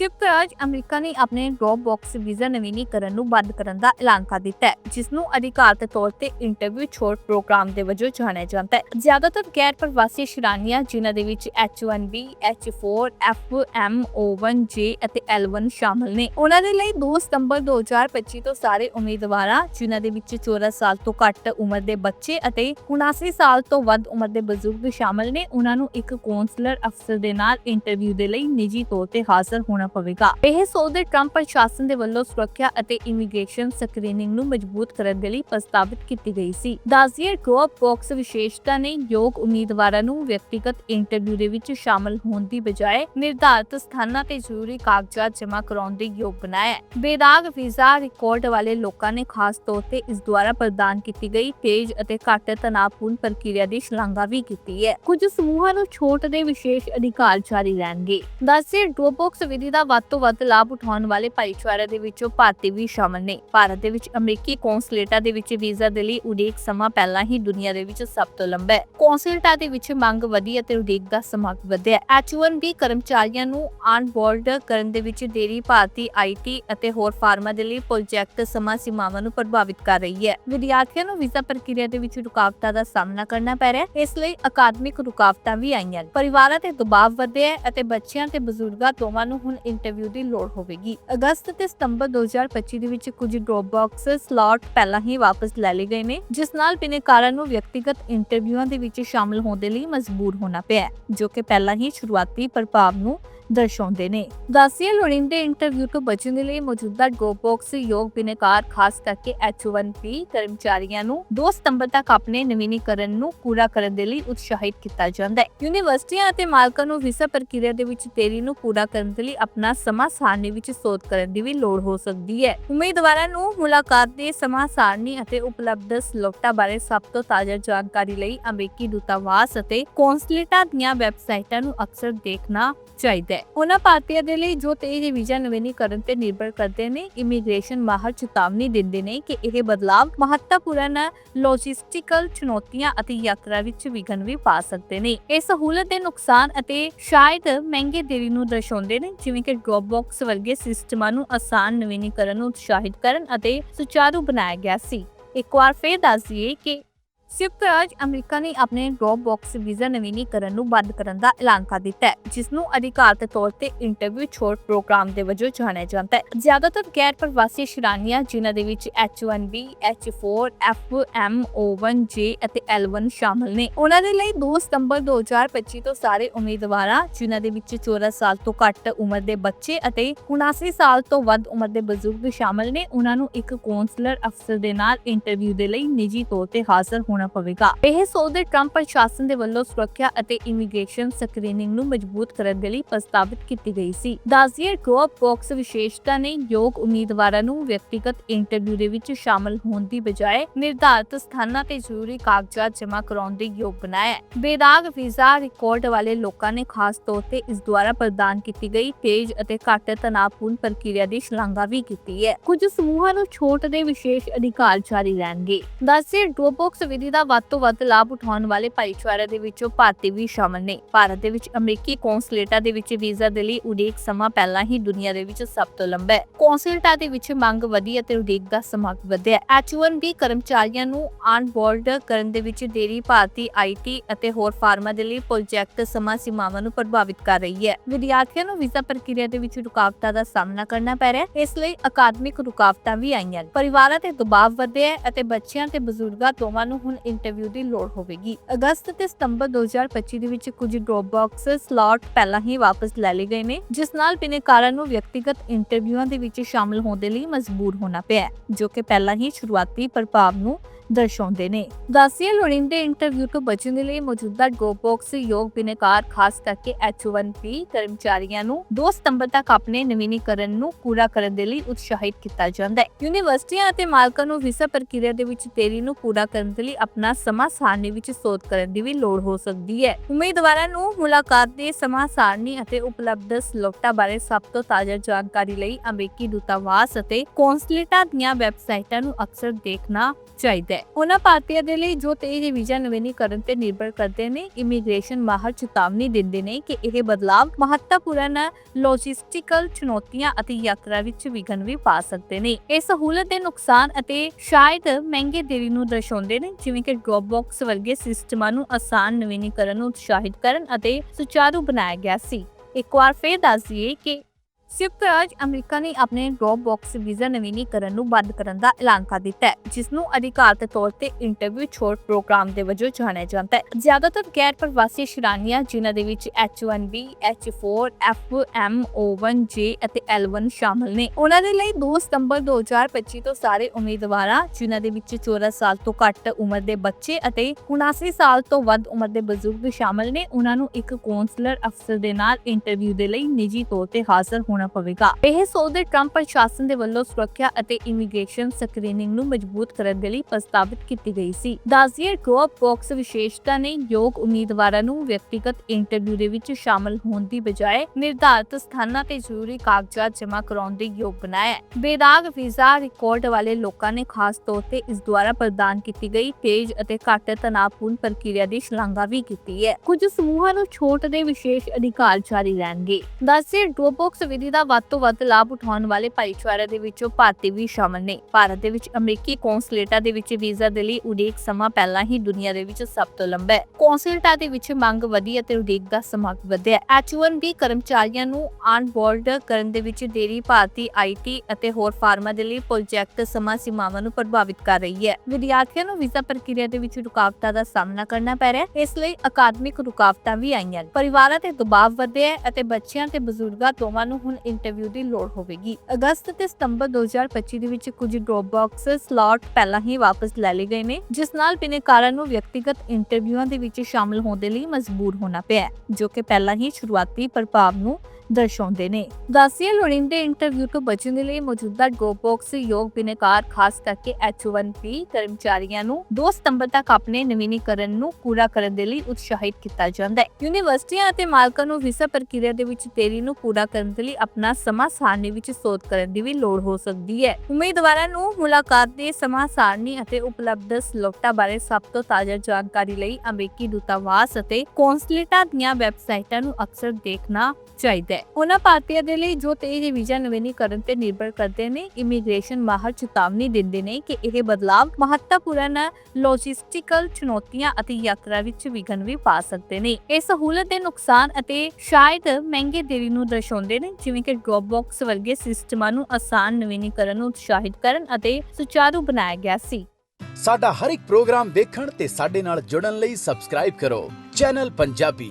ਸੰਯੁਕਤ ਰਾਜ ਅਮਰੀਕਾ ਨੇ ਆਪਣੇ ਡ੍ਰੌਪ ਬਾਕਸ ਵੀਜ਼ਾ ਨਵੀਨੀਕਰਨ ਨੂੰ ਬੰਦ ਕਰਨ ਦਾ ਐਲਾਨ ਕਰ ਦਿੱਤਾ ਹੈ ਜਿਸ ਨੂੰ ਅਧਿਕਾਰਤ ਤੌਰ ਤੇ ਇੰਟਰਵਿਊ ਛੋਟ ਪ੍ਰੋਗਰਾਮ ਦੇ ਵਜੋਂ ਜਾਣਿਆ ਜਾਂਦਾ ਹੈ। ਜ਼ਿਆਦਾਤਰ ਗੈਰ ਪ੍ਰਵਾਸੀ ਸ਼ਰਾਨੀਆਂ ਜਿਨ੍ਹਾਂ ਦੇ ਵਿੱਚ H1B, H4, FM, O1J ਅਤੇ L1 ਸ਼ਾਮਲ ਨੇ। ਉਹਨਾਂ ਦੇ ਲਈ 2 ਸਤੰਬਰ 2025 ਤੋਂ ਸਾਰੇ ਉਮੀਦਵਾਰਾਂ ਜਿਨ੍ਹਾਂ ਦੇ ਵਿੱਚ 14 ਸਾਲ ਤੋਂ ਘੱਟ ਉਮਰ ਦੇ ਬੱਚੇ ਅਤੇ 79 ਸਾਲ ਤੋਂ ਵੱਧ ਉਮਰ ਦੇ ਬਜ਼ੁਰਗ ਸ਼ਾਮਲ ਨੇ ਉਹਨਾਂ ਨੂੰ ਇੱਕ ਕੌਂਸਲਰ ਅਫਸਰ ਦੇ ਨਾਲ ਇੰਟਰਵਿਊ ਦੇ ਲਈ ਨਿੱਜੀ ਤੌਰ ਤੇ ਹਾਜ਼ਰ ਹੋਣਾ ਪਵੇਗਾ। ਇਹ ਸੋਧ ਟਰੰਪ ਪ੍ਰਸ਼ਾਸਨ ਦੇ ਵੱਲੋਂ ਸੁਰੱਖਿਆ ਅਤੇ ਇਮੀਗ੍ਰੇਸ਼ਨ ਸਕਰੀਨਿੰਗ ਨੂੰ ਮਜ਼ਬੂਤ ਕਰਨ ਦੇ ਲਈ ਪ੍ਰਸਤਾਵਿਤ ਕੀਤੀ ਗਈ ਸੀ। ਦਾਜ਼ੀਅਰ ਗਰੋਪ ਬਾਕਸ ਵਿਸ਼ੇਸ਼ਤਾ ਨੇ ਯੋਗ ਉਮੀਦਵਾਰਾਂ ਨੂੰ ਵਿਅਕਤੀਗਤ ਇੰਟਰਵਿਊ ਦੇ ਵਿੱਚ ਸ਼ਾਮਲ ਹੋਣ ਦੀ ਬਜਾਏ ਨਿਰਧਾਰਤ ਸਥਾਨਾਂ ਤੇ ਜ਼ਰੂਰੀ ਕਾਗਜ਼ਾਤ ਜਮ੍ਹਾਂ ਕਰਾਉਣ ਦੇ ਯੋਗ ਬਣਾਇਆ ਹੈ। ਬੇਦਾਗ ਵੀਜ਼ਾ ਰਿਕਾਰਡ ਵਾਲੇ ਲੋਕਾਂ ਨੇ ਖਾਸ ਤੌਰ ਤੇ ਇਸ ਦੁਆਰਾ ਪ੍ਰਦਾਨ ਕੀਤੀ ਗਈ ਤੇਜ਼ ਅਤੇ ਘੱਟ ਤਣਾਅਪੂਰਨ ਪ੍ਰਕਿਰਿਆ ਦੀ ਸ਼ਲਾਘਾ ਵੀ ਕੀਤੀ ਹੈ। ਕੁਝ ਸਮੂਹਾਂ ਨੂੰ ਛੋਟ ਦੇ ਵਿਸ਼ੇਸ਼ ਅਧਿਕਾਰ ਜਾਰੀ ਰਹਿਣਗੇ। ਦੱਸੇ ਡ੍ਰੋਪਬਾਕਸ ਵਿਧੀ ਦਾ ਵੱਧ ਤੋਂ ਵੱਧ ਲਾਭ ਉਠਾਉਣ ਵਾਲੇ ਭਾਈਚਾਰੇ ਦੇ ਵਿੱਚੋਂ ਭਾਰਤੀ ਵੀ ਸ਼ਾਮਲ ਨੇ। ਭਾਰਤ ਦੇ ਵਿੱਚ ਅਮਰੀਕੀ ਕੌਂਸਲੇਟਾਂ ਦੇ ਵਿੱਚ ਵੀਜ਼ਾ ਦੇ ਲਈ ਉਡੀਕ ਸਮਾਂ ਪਹਿਲਾਂ ਹੀ ਦੁਨੀਆ ਦੇ ਵਿੱਚ ਸਭ ਤੋਂ ਲੰਬਾ ਹੈ। ਕੌਂਸਲੇਟਾਂ ਦੇ ਵਿੱਚ ਮੰਗ ਵਧੀ ਅਤੇ ਉਡੀਕ ਦਾ ਸਮਾਂ ਵਧਿਆ H1B ਕਰਮਚਾਰੀਆਂ ਨੂੰ ਆਨਬੋਰਡ ਕਰਨ ਦੇ ਵਿੱਚ ਦੇਰੀ ਭਾਰਤੀ ਆਈਟੀ ਅਤੇ ਹੋਰ ਫਾਰਮਾਂ ਦੇ ਲਈ ਪ੍ਰੋਜੈਕਟ ਸਮਾਂ ਸੀਮਾਵਾਂ ਨੂੰ ਪ੍ਰਭਾਵਿਤ ਕਰ ਰਹੀ ਹੈ। ਵਿਦਿਆਰਥੀਆਂ ਨੂੰ ਵੀਜ਼ਾ ਪ੍ਰਕਿਰਿਆ ਦੇ ਵਿੱਚ ਰੁਕਾਵਟਾਂ ਦਾ ਸਾਹਮਣਾ ਕਰਨਾ ਪੈ ਰਿਹਾ ਹੈ। ਇਸ ਲਈ ਅਕਾਦਮਿਕ ਰੁਕਾਵਟਾਂ ਵੀ ਆਈਆਂ ਨੇ। ਪਰਿਵਾਰਾਂ ਤੇ ਦਬਾਅ ਵਧਿਆ ਹੈ ਅਤੇ ਬੱਚਿਆਂ ਤੇ ਬਜ਼ੁਰਗਾਂ ਦੋਵਾਂ ਨੂੰ ਹੁਣ ਇੰਟਰਵਿਊ ਦੀ ਲੋੜ ਹੋਵੇਗੀ। ਅਗਸਤ ਤੇ ਸਤੰਬਰ 2025 ਦੇ ਵਿੱਚ ਕੁਝ ਡ੍ਰੌਪ ਬਾਕਸ ਸਲਾਟ ਪਹਿਲਾਂ ਹੀ ਵਾਪਸ ਲੈ ਲਏ ਗਏ ਨੇ, ਜਿਸ ਨਾਲ ਬਿਨੇਕਾਰਾਂ ਨੂੰ ਵਿਅਕਤੀਗਤ ਇੰਟਰਵਿਊਆਂ ਦੇ ਵਿੱਚ ਸ਼ਾਮਲ ਹੋਣ ਦੇ ਲਈ ਮਜਬੂਰ ਹੋਣਾ ਪਿਆ ਜੋ ਕਿ ਪਹਿਲਾਂ ਹੀ ਸ਼ੁਰੂਆਤੀ ਪ੍ਰਭਾਵ ਨੂੰ ਦਰਸਾਉਂਦੇ ਨੇ। ਦਾਸੀਏ ਲੋੜੀਂਦੇ ਇੰਟਰਵਿਊ ਤੋਂ ਬਚਣ ਦੇ ਲਈ ਮੌਜੂਦਾ ਡ੍ਰੌਪ ਯੋਗ ਬਿਨੇਕਾਰ ਖਾਸ ਕਰਕੇ H1B ਕਰਮਚਾਰੀਆਂ ਨੂੰ 2 ਸਤੰਬਰ ਤੱਕ ਆਪਣੇ ਨਵੀਨੀਕਰਨ ਨੂੰ ਪੂਰਾ ਕਰਨ ਦੇ ਲਈ ਉਤਸ਼ਾਹਿਤ ਕੀਤਾ ਜਾਂਦਾ ਹੈ। ਯੂਨੀਵਰਸਿਟੀਆਂ ਅਤੇ ਮਾਲਕਾਂ ਨੂੰ ਵੀਜ਼ਾ ਪ੍ਰਕਿਰਿਆ ਦੇ ਵਿੱਚ ਦੇਰੀ ਨੂੰ ਪੂਰਾ ਕਰਨ ਦੇ ਲਈ ਆਪਣਾ ਸਮਾਂ ਸਾਰਣੀ ਵਿੱਚ ਸੋਧ ਕਰਨ ਦੀ ਵੀ ਲੋੜ ਹੋ ਸਕਦੀ ਹੈ। ਉਮੀਦਵਾਰਾਂ ਨੂੰ ਮੁਲਾਕਾਤ ਦੇ ਸਮਾਂ ਸਾਰਣੀ ਅਤੇ ਉਪਲਬਧ ਸਲੋਟਾਂ ਬਾਰੇ ਸਭ ਤੋਂ ਤਾਜ਼ਾ ਜਾਣਕਾਰੀ ਲਈ ਅਮਰੀਕੀ ਦੂਤਾਵਾਸ ਅਤੇ ਕੌਂਸਲੇਟਾਂ ਦੀਆਂ ਵੈਬਸਾਈਟਾਂ ਨੂੰ ਅਕਸਰ ਦੇਖਣਾ ਚਾਹੀਦਾ ਹੈ। ਉਹਨਾਂ ਭਾਰਤੀਆਂ ਦੇ ਲਈ ਜੋ ਤੇਜ਼ ਵੀਜ਼ਾ ਨਵੀਨੀਕਰਨ ਤੇ ਨਿਰਭਰ ਕਰਦੇ ਨੇ ਇਮੀਗ੍ਰੇਸ਼ਨ ਮਾਹਰ ਚੇਤਾਵਨੀ ਦਿੰਦੇ ਨੇ ਕਿ ਇਹ ਬਦਲਾਵ ਮਹੱਤਵਪੂਰਨ ਲੌਜਿਸਟਿਕਲ ਚੁਣੌਤੀਆਂ ਅਤੇ ਯਾਤਰਾ ਵਿੱਚ ਵਿਘਨ ਵੀ ਪਾ ਸਕਦੇ ਨੇ। ਇਹ ਸਹੂਲਤ ਦੇ ਨੁਕਸਾਨ ਅਤੇ ਸ਼ਾਇਦ ਮਹਿੰਗੇ ਦੇਰੀ ਨੂੰ ਦਰਸਾਉਂਦੇ ਨੇ, ਜਿਵੇਂ ਕਿ ਡ੍ਰੌਪ ਬਾਕਸ ਵਰਗੇ ਸਿਸਟਮਾਂ ਨੂੰ ਆਸਾਨ ਨਵੀਨੀਕਰਨ ਨੂੰ ਉਤਸ਼ਾਹਿਤ ਕਰਨ ਅਤੇ ਸੁਚਾਰੂ ਬਣਾਇਆ ਗਿਆ ਸੀ। ਇੱਕ ਵਾਰ ਫੇਰ ਦੱਸ ਦਈਏ ਕਿ ਸੰਯੁਕਤ ਰਾਜ ਅਮਰੀਕਾ ਨੇ ਆਪਣੇ ਡ੍ਰੌਪ ਵੀਜ਼ਾ ਨਵੀਨੀਕਰਨ ਨੂੰ ਬੰਦ ਕਰਨ ਦਾ ਐਲਾਨ ਕਰ ਦਿੱਤਾ ਹੈ ਜਿਸ ਨੂੰ ਅਧਿਕਾਰਤ ਤੌਰ ਤੇ ਇੰਟਰਵਿਊ ਛੋਟ ਪ੍ਰੋਗਰਾਮ ਦੇ ਵਜੋਂ ਜਾਣਿਆ ਜਾਂਦਾ ਹੈ। ਜ਼ਿਆਦਾਤਰ ਗੈਰ ਪ੍ਰਵਾਸੀ ਸ਼ਰਾਨੀਆਂ ਜਿਨ੍ਹਾਂ ਦੇ ਵਿੱਚ H1B, H4, FM, O1J ਅਤੇ L1 ਸ਼ਾਮਲ ਨੇ। ਉਹਨਾਂ ਦੇ ਲਈ 2 ਸਤੰਬਰ 2025 ਤੋਂ ਸਾਰੇ ਉਮੀਦਵਾਰਾਂ ਜਿਨ੍ਹਾਂ ਦੇ ਵਿੱਚ 14 ਸਾਲ ਤੋਂ ਘੱਟ ਉਮਰ ਦੇ ਬੱਚੇ ਅਤੇ 79 ਸਾਲ ਤੋਂ ਵੱਧ ਉਮਰ ਦੇ ਬਜ਼ੁਰਗ ਸ਼ਾਮਲ ਨੇ ਉਹਨਾਂ ਨੂੰ ਇੱਕ ਕੌਂਸਲਰ ਅਫਸਰ ਦੇ ਨਾਲ ਇੰਟਰਵਿਊ ਦੇ ਲਈ ਨਿੱਜੀ ਤੌਰ ਤੇ ਹਾਜ਼ਰ ਹੋਣਾ ਪਵੇਗਾ। ਇਹ ਸੋਧ ਟਰੰਪ ਪ੍ਰਸ਼ਾਸਨ ਦੇ ਵੱਲੋਂ ਸੁਰੱਖਿਆ ਅਤੇ ਇਮੀਗ੍ਰੇਸ਼ਨ ਸਕਰੀਨਿੰਗ ਨੂੰ ਮਜ਼ਬੂਤ ਕਰਨ ਦੇ ਲਈ ਪ੍ਰਸਤਾਵਿਤ ਕੀਤੀ ਗਈ ਸੀ। ਦਾਜ਼ੀਅਰ ਗਰੋਪ ਬਾਕਸ ਵਿਸ਼ੇਸ਼ਤਾ ਨੇ ਯੋਗ ਉਮੀਦਵਾਰਾਂ ਨੂੰ ਵਿਅਕਤੀਗਤ ਇੰਟਰਵਿਊ ਦੇ ਵਿੱਚ ਸ਼ਾਮਲ ਹੋਣ ਦੀ ਬਜਾਏ ਨਿਰਧਾਰਤ ਸਥਾਨਾਂ ਤੇ ਜ਼ਰੂਰੀ ਕਾਗਜ਼ਾਤ ਜਮ੍ਹਾਂ ਕਰਾਉਣ ਦੇ ਯੋਗ ਬਣਾਇਆ ਹੈ। ਬੇਦਾਗ ਵੀਜ਼ਾ ਰਿਕਾਰਡ ਵਾਲੇ ਲੋਕਾਂ ਨੇ ਖਾਸ ਤੌਰ ਤੇ ਇਸ ਦੁਆਰਾ ਪ੍ਰਦਾਨ ਕੀਤੀ ਗਈ ਤੇਜ਼ ਅਤੇ ਘੱਟ ਤਣਾਅਪੂਰਨ ਪ੍ਰਕਿਰਿਆ ਦੀ ਸ਼ਲਾਘਾ ਵੀ ਕੀਤੀ ਹੈ। ਕੁਝ ਸਮੂਹਾਂ ਨੂੰ ਛੋਟ ਦੇ ਵਿਸ਼ੇਸ਼ ਅਧਿਕਾਰ ਜਾਰੀ ਰਹਿਣਗੇ। ਦੱਸੇ ਡ੍ਰੋਪਬਾਕਸ ਵਿਧੀ ਦਾ ਵੱਧ ਤੋਂ ਵੱਧ ਲਾਭ ਉਠਾਉਣ ਵਾਲੇ ਭਾਈਚਾਰੇ ਦੇ ਵਿੱਚੋਂ ਭਾਰਤੀ ਵੀ ਸ਼ਾਮਲ ਨੇ। ਭਾਰਤ ਦੇ ਵਿੱਚ ਅਮਰੀਕੀ ਕੌਂਸਲੇਟਾਂ ਦੇ ਵਿੱਚ ਵੀਜ਼ਾ ਦੇ ਲਈ ਉਡੀਕ ਸਮਾਂ ਪਹਿਲਾਂ ਹੀ ਦੁਨੀਆ ਦੇ ਵਿੱਚ ਸਭ ਤੋਂ ਲੰਬਾ ਹੈ। ਕੌਂਸਲੇਟਾਂ ਦੇ ਵਿੱਚ ਮੰਗ ਵਧੀ ਅਤੇ ਉਡੀਕ ਦਾ ਸਮਾਂ ਵਧਿਆ H1B ਕਰਮਚਾਰੀਆਂ ਨੂੰ ਆਨਬੋਰਡ ਕਰਨ ਦੇ ਵਿੱਚ ਦੇਰੀ ਭਾਰਤੀ ਆਈਟੀ ਅਤੇ ਹੋਰ ਫਾਰਮਾਂ ਦੇ ਲਈ ਪ੍ਰੋਜੈਕਟ ਸਮਾਂ ਸੀਮਾਵਾਂ ਨੂੰ ਪ੍ਰਭਾਵਿਤ ਕਰ ਰਹੀ ਹੈ। ਵਿਦਿਆਰਥੀਆਂ ਨੂੰ ਵੀਜ਼ਾ ਪ੍ਰਕਿਰਿਆ ਦੇ ਵਿੱਚ ਰੁਕਾਵਟਾਂ ਦਾ ਸਾਹਮਣਾ ਕਰਨਾ ਪੈ ਰਿਹਾ ਹੈ। ਇਸ ਲਈ ਅਕਾਦਮਿਕ ਰੁਕਾਵਟਾਂ ਵੀ ਆਈਆਂ ਪਰਿਵਾਰਾਂ ਤੇ ਦਬਾਅ ਵਧਿਆ ਹੈ ਅਤੇ ਬੱਚਿਆਂ ਤੇ ਬਜ਼ੁਰਗਾਂ ਦੋਵਾਂ ਨੂੰ ਹੁਣ ਇੰਟਰਵਿਊ ਦੀ ਲੋੜ ਹੋਵੇਗੀ। ਅਗਸਤ ਤੇ ਸਤੰਬਰ 2025 ਦੇ ਵਿੱਚ ਕੁਝ ਡ੍ਰੌਪ ਬਾਕਸ ਸਲਾਟ ਪਹਿਲਾਂ ਹੀ ਵਾਪਸ ਲੈ ਲਏ ਗਏ ਨੇ, ਜਿਸ ਨਾਲ ਬਿਨੇਕਾਰਾਂ ਨੂੰ ਵਿਅਕਤੀਗਤ ਇੰਟਰਵਿਊਆਂ ਦੇ ਵਿੱਚ ਸ਼ਾਮਲ ਹੋਣ ਦੇ ਲਈ ਮਜਬੂਰ ਹੋਣਾ ਪਿਆ ਜੋ ਕਿ ਪਹਿਲਾਂ ਹੀ ਸ਼ੁਰੂਆਤੀ ਪ੍ਰਭਾਵ ਨੂੰ ਦਰਸਾਉਂਦੇ ਨੇ। ਦਾਸੀਏ ਲੋੜੀਂਦੇ ਇੰਟਰਵਿਊ ਤੋਂ ਬਚਣ ਦੇ ਲਈ ਮੌਜੂਦਾ ਡ੍ਰੌਪ ਬਾਕਸ ਯੋਗ ਬਿਨੇਕਾਰ ਖਾਸ ਕਰਕੇ H1B ਕਰਮਚਾਰੀਆਂ ਨੂੰ 2 ਸਤੰਬਰ ਤੱਕ ਆਪਣੇ ਨਵੀਨੀਕਰਨ ਨੂੰ ਪੂਰਾ ਕਰਨ ਦੇ ਲਈ ਉਤਸ਼ਾਹਿਤ ਕੀਤਾ ਜਾਂਦਾ ਹੈ। ਯੂਨੀਵਰਸਿਟੀਆਂ ਅਤੇ ਮਾਲਕਾਂ ਨੂੰ ਵੀਜ਼ਾ ਪ੍ਰਕਿਰਿਆ ਦੇ ਵਿੱਚ ਤੇਰੀ ਨੂੰ ਪੂਰਾ ਕਰਨ ਦੇ ਲਈ ਆਪਣਾ ਸਮਾਂ ਸਾਰਣੀ ਵਿੱਚ ਸੋਧ ਕਰਨ ਦੀ ਵੀ ਲੋੜ ਹੋ ਸਕਦੀ ਹੈ। ਉਮੀਦਵਾਰਾਂ ਨੂੰ ਮੁਲਾਕਾਤ ਦੇ ਸਮਾਂ ਸਾਰਣੀ ਅਤੇ ਉਪਲਬਧ ਸਲੋਟਾਂ ਬਾਰੇ ਸਭ ਤੋਂ ਤਾਜ਼ਾ ਜਾਣਕਾਰੀ ਲਈ ਅਮਰੀਕੀ ਦੂਤਾਵਾਸ ਅਤੇ ਕੌਂਸਲੇਟਾਂ ਦੀਆਂ ਵੈਬਸਾਈਟਾਂ ਨੂੰ ਅਕਸਰ ਦੇਖਣਾ ਚਾਹੀਦਾ ਹੈ। ਹੈ ਉਹਨਾਂ ਭਾਰਤੀਆਂ ਦੇ ਲਈ ਜੋ ਤੇਜ਼ ਵੀਜ਼ਾ ਨਵੀਨੀਕਰਨ ਤੇ ਨਿਰਭਰ ਕਰਦੇ ਨੇ ਇਮੀਗ੍ਰੇਸ਼ਨ ਮਾਹਰ ਚੇਤਾਵਨੀ ਦਿੰਦੇ ਨੇ ਕਿ ਇਹ ਬਦਲਾਵ ਮਹੱਤਵਪੂਰਨ ਲੌਜਿਸਟਿਕਲ ਚੁਣੌਤੀਆਂ ਅਤੇ ਯਾਤਰਾ ਵਿੱਚ ਵਿਘਨ ਵੀ ਪਾ ਸਕਦੇ ਨੇ। ਇਹ ਸਹੂਲਤ ਦੇ ਨੁਕਸਾਨ ਅਤੇ ਸ਼ਾਇਦ ਮਹਿੰਗੇ ਦੇਰੀ ਨੂੰ ਦਰਸਾਉਂਦੇ ਨੇ, ਜਿਵੇਂ ਕਿ ਡ੍ਰੌਪ ਬਾਕਸ ਵਰਗੇ ਸਿਸਟਮਾਂ ਨੂੰ ਆਸਾਨ ਨਵੀਨੀਕਰਨ ਨੂੰ ਉਤਸ਼ਾਹਿਤ ਕਰਨ ਅਤੇ ਸੁਚਾਰੂ ਬਣਾਇਆ ਗਿਆ ਸੀ। ਇੱਕ ਵਾਰ ਫੇਰ ਦੱਸ ਦਈਏ ਕਿ ਸੰਯੁਕਤ ਰਾਜ ਅਮਰੀਕਾ ਨੇ ਆਪਣੇ ਡ੍ਰੌਪ ਵੀਜ਼ਾ ਨਵੀਨੀਕਰਨ ਨੂੰ ਬੰਦ ਕਰਨ ਦਾ ਐਲਾਨ ਕਰ ਦਿੱਤਾ ਹੈ ਜਿਸ ਨੂੰ ਅਧਿਕਾਰਤ ਤੌਰ ਤੇ ਇੰਟਰਵਿਊ ਛੋਟ ਪ੍ਰੋਗਰਾਮ ਦੇ ਵਜੋਂ ਜਾਣਿਆ ਜਾਂਦਾ ਹੈ। ਜ਼ਿਆਦਾਤਰ ਗੈਰ ਪ੍ਰਵਾਸੀ ਸ਼੍ਰੇਣੀਆਂ ਜਿਨ੍ਹਾਂ ਦੇ ਵਿੱਚ H1B, H4, F, O1, J ਅਤੇ L1 ਸ਼ਾਮਲ ਨੇ। ਉਹਨਾਂ ਦੇ ਲਈ 2 ਸਤੰਬਰ 2025 ਤੋਂ ਸਾਰੇ ਉਮੀਦਵਾਰਾਂ ਜਿਨ੍ਹਾਂ ਦੇ ਵਿੱਚ 14 ਸਾਲ ਤੋਂ ਘੱਟ ਉਮਰ ਦੇ ਬੱਚੇ ਅਤੇ 79 ਸਾਲ ਤੋਂ ਵੱਧ ਉਮਰ ਦੇ ਬਜ਼ੁਰਗ ਸ਼ਾਮਲ ਨੇ ਉਹਨਾਂ ਨੂੰ ਇੱਕ ਕੌਂਸਲਰ ਅਫਸਰ ਦੇ ਨਾਲ ਇੰਟਰਵਿਊ ਦੇ ਲਈ ਨਿੱਜੀ ਤੌਰ ਤੇ ਹਾਜ਼ਰ ਹੋਣਾ ਪਵੇਗਾ। ਇਹ ਸੋਧ ਦੇ ਟਰੰਪ ਪ੍ਰਸ਼ਾਸਨ ਦੇ ਵੱਲੋਂ ਸੁਰੱਖਿਆ ਅਤੇ ਇਮੀਗ੍ਰੇਸ਼ਨ ਸਕਰੀਨਿੰਗ ਨੂੰ ਮਜ਼ਬੂਤ ਕਰਨ ਦੇ ਲਈ ਪ੍ਰਸਤਾਵਿਤ ਕੀਤੀ ਗਈ ਸੀ। ਦਾਜ਼ੀਰ ਗਰੋਪ ਬਾਕਸ ਵਿਸ਼ੇਸ਼ਤਾ ਨੇ ਯੋਗ ਉਮੀਦਵਾਰਾਂ ਨੂੰ ਵਿਅਕਤੀਗਤ ਇੰਟਰਵਿਊ ਦੇ ਵਿੱਚ ਸ਼ਾਮਲ ਹੋਣ ਦੀ ਬਜਾਏ ਨਿਰਧਾਰਤ ਸਥਾਨਾਂ ਤੇ ਜ਼ਰੂਰੀ ਕਾਗਜ਼ਾਤ ਜਮ੍ਹਾਂ ਕਰਾਉਣ ਦੇ ਯੋਗ ਬਣਾਇਆ ਹੈ। ਬੇਦਾਗ ਵੀਜ਼ਾ ਰਿਕਾਰਡ ਵਾਲੇ ਲੋਕਾਂ ਨੇ ਖਾਸ ਤੌਰ ਤੇ ਇਸ ਦੁਆਰਾ ਪ੍ਰਦਾਨ ਕੀਤੀ ਗਈ ਤੇਜ਼ ਅਤੇ ਘੱਟ ਤਣਾਅਪੂਰਨ ਪ੍ਰਕਿਰਿਆ ਦੀ ਸ਼ਲਾਘਾ ਵੀ ਕੀਤੀ ਹੈ। ਕੁਝ ਸਮੂਹਾਂ ਨੂੰ ਛੋਟ ਦੇ ਵਿਸ਼ੇਸ਼ ਅਧਿਕਾਰ ਜਾਰੀ ਰਹਿਣਗੇ। ਦਾਜ਼ੀਰ ਡ੍ਰੋਪਬਾਕਸ ਵਿਧੀ ਦਾ ਵੱਧ ਤੋਂ ਵੱਧ ਲਾਭ ਉਠਾਉਣ ਵਾਲੇ ਭਾਈਚਾਰੇ ਦੇ ਵਿੱਚੋਂ ਭਾਰਤੀ ਵੀ ਸ਼ਾਮਲ ਨੇ। ਭਾਰਤ ਦੇ ਵਿੱਚ ਅਮਰੀਕੀ ਕੌਂਸਲੇਟਾਂ ਦੇ ਵਿੱਚ ਵੀਜ਼ਾ ਦੇ ਲਈ ਉਡੀਕ ਸਮਾਂ ਪਹਿਲਾਂ ਹੀ ਦੁਨੀਆ ਦੇ ਵਿੱਚ ਸਭ ਤੋਂ ਲੰਬਾ ਹੈ। ਕੌਂਸਲੇਟਾਂ ਦੇ ਵਿੱਚ ਮੰਗ ਵਧੀ ਅਤੇ ਉਡੀਕ ਦਾ ਸਮਾਂ ਵਧਿਆ H1B ਕਰਮਚਾਰੀਆਂ ਨੂੰ ਆਨਬੋਰਡ ਕਰਨ ਦੇ ਵਿੱਚ ਦੇਰੀ ਭਾਰਤੀ ਆਈਟੀ ਅਤੇ ਹੋਰ ਫਾਰਮਾਂ ਦੇ ਲਈ ਪ੍ਰੋਜੈਕਟ ਸਮਾਂ ਸੀਮਾਵਾਂ ਨੂੰ ਪ੍ਰਭਾਵਿਤ ਕਰ ਰਹੀ ਹੈ। ਵਿਦਿਆਰਥੀਆਂ ਨੂੰ ਵੀਜ਼ਾ ਪ੍ਰਕਿਰਿਆ ਦੇ ਵਿੱਚ ਰੁਕਾਵਟਾਂ ਦਾ ਸਾਹਮਣਾ ਕਰਨਾ ਪੈ ਰਿਹਾ ਹੈ। ਇਸ ਲਈ ਅਕਾਦਮਿਕ ਰੁਕਾਵਟਾਂ ਵੀ ਆਈਆਂ ਪਰਿਵਾਰਾਂ ਤੇ ਦਬਾਅ ਵਧਿਆ ਹੈ ਅਤੇ ਬੱਚਿਆਂ ਤੇ ਬਜ਼ੁਰਗਾਂ ਦੋਵਾਂ ਨੂੰ ਹੁਣ ਇੰਟਰਵਿਊ ਦੀ ਲੋੜ ਹੋਵੇਗੀ। ਅਗਸਤ ਤੇ ਸਤੰਬਰ 2025 ਦੇ ਵਿੱਚ ਕੁਝ ਡ੍ਰੌਪ ਬਾਕਸ ਸਲਾਟ ਪਹਿਲਾਂ ਹੀ ਵਾਪਸ ਲੈ ਲਏ ਗਏ ਨੇ, ਜਿਸ ਨਾਲ ਬਿਨੇਕਾਰਾਂ ਨੂੰ ਵਿਅਕਤੀਗਤ ਇੰਟਰਵਿਊਆਂ ਦੇ ਵਿੱਚ ਸ਼ਾਮਲ ਹੋਣ ਦੇ ਲਈ ਮਜਬੂਰ ਹੋਣਾ ਪਿਆ ਜੋ ਕਿ ਪਹਿਲਾਂ ਹੀ ਸ਼ੁਰੂਆਤੀ ਪ੍ਰਭਾਵ ਨੂੰ ਦਰਸਾਉਂਦੇ ਨੇ। ਦਾਸੀਏ ਲੋੜੀਂਦੇ ਇੰਟਰਵਿਊ ਤੋਂ ਬਚਣ ਦੇ ਲਈ ਮੌਜੂਦਾ ਡ੍ਰੌਪ ਬਾਕਸ ਯੋਗ ਬਿਨੇਕਾਰ ਖਾਸ ਕਰਕੇ H1B ਕਰਮਚਾਰੀਆਂ ਨੂੰ 2 ਸਤੰਬਰ ਤੱਕ ਆਪਣੇ ਨਵੀਨੀਕਰਨ ਨੂੰ ਪੂਰਾ ਕਰਨ ਦੇ ਲਈ ਉਤਸ਼ਾਹਿਤ ਕੀਤਾ ਜਾਂਦਾ ਹੈ। ਯੂਨੀਵਰਸਿਟੀਆਂ ਅਤੇ ਮਾਲਕਾਂ ਨੂੰ ਵੀਜ਼ਾ ਪ੍ਰਕਿਰਿਆ ਦੇ ਵਿੱਚ ਦੇਰੀ ਨੂੰ ਪੂਰਾ ਕਰਨ ਦੇ ਲਈ ਆਪਣਾ ਸਮਾਂ ਸਾਰਣੀ ਵਿੱਚ ਸੋਧ ਕਰਨ ਦੀ ਵੀ ਲੋੜ ਹੋ ਸਕਦੀ ਹੈ। ਉਮੀਦਵਾਰਾਂ ਨੂੰ ਮੁਲਾਕਾਤ ਦੇ ਸਮਾਂ ਸਾਰਣੀ ਅਤੇ ਉਪਲਬਧ ਸਲੋਟਾਂ ਬਾਰੇ ਸਭ ਤੋਂ ਤਾਜ਼ਾ ਜਾਣਕਾਰੀ ਲਈ ਅਮਰੀਕੀ ਦੂਤਾਵਾਸ ਅਤੇ ਕੌਂਸਲੇਟਾਂ ਦੀਆਂ ਵੈਬਸਾਈਟਾਂ ਨੂੰ ਅਕਸਰ ਦੇਖਣਾ ਚਾਹੀਦਾ ਹੈ। ਉਹਨਾਂ ਭਾਰਤੀਆਂ ਦੇ ਲਈ ਜੋ ਤੇਜ਼ ਵੀਜ਼ਾ ਨਵੀਨੀਕਰਨ ਤੇ ਨਿਰਭਰ ਕਰਦੇ ਨੇ ਇਮੀਗ੍ਰੇਸ਼ਨ ਮਾਹਰ ਚੇਤਾਵਨੀ ਦਿੰਦੇ ਨੇ ਕਿ ਇਹ ਬਦਲਾਵ ਮਹੱਤਵਪੂਰਨ ਲੌਜਿਸਟਿਕਲ ਚੁਣੌਤੀਆਂ ਅਤੇ ਯਾਤਰਾ ਵਿੱਚ ਵਿਘਨ ਵੀ ਪਾ ਸਕਦੇ ਨੇ। ਇਹ ਸਹੂਲਤ ਦੇ ਨੁਕਸਾਨ ਅਤੇ ਸ਼ਾਇਦ ਮਹਿੰਗੇ ਦੇਰੀ ਨੂੰ ਦਰਸਾਉਂਦੇ ਨੇ, ਜਿਵੇਂ ਕਿ ਡ੍ਰੌਪ ਵਰਗੇ ਸਿਸਟਮਾਂ ਨੂੰ ਆਸਾਨ ਨਵੀਨੀਕਰਨ ਨੂੰ ਉਤਸ਼ਾਹਿਤ ਕਰਨ ਅਤੇ ਸੁਚਾਰੂ ਬਣਾਇਆ ਗਿਆ ਸੀ। ਸਾਡਾ ਹਰ ਇੱਕ ਪ੍ਰੋਗਰਾਮ ਦੇਖਣ ਤੇ ਸਾਡੇ ਨਾਲ ਜੁੜਨ ਲਈ ਸਬਸਕ੍ਰਾਈਬ ਕਰੋ। ਚੈਨਲ ਪੰਜਾਬੀ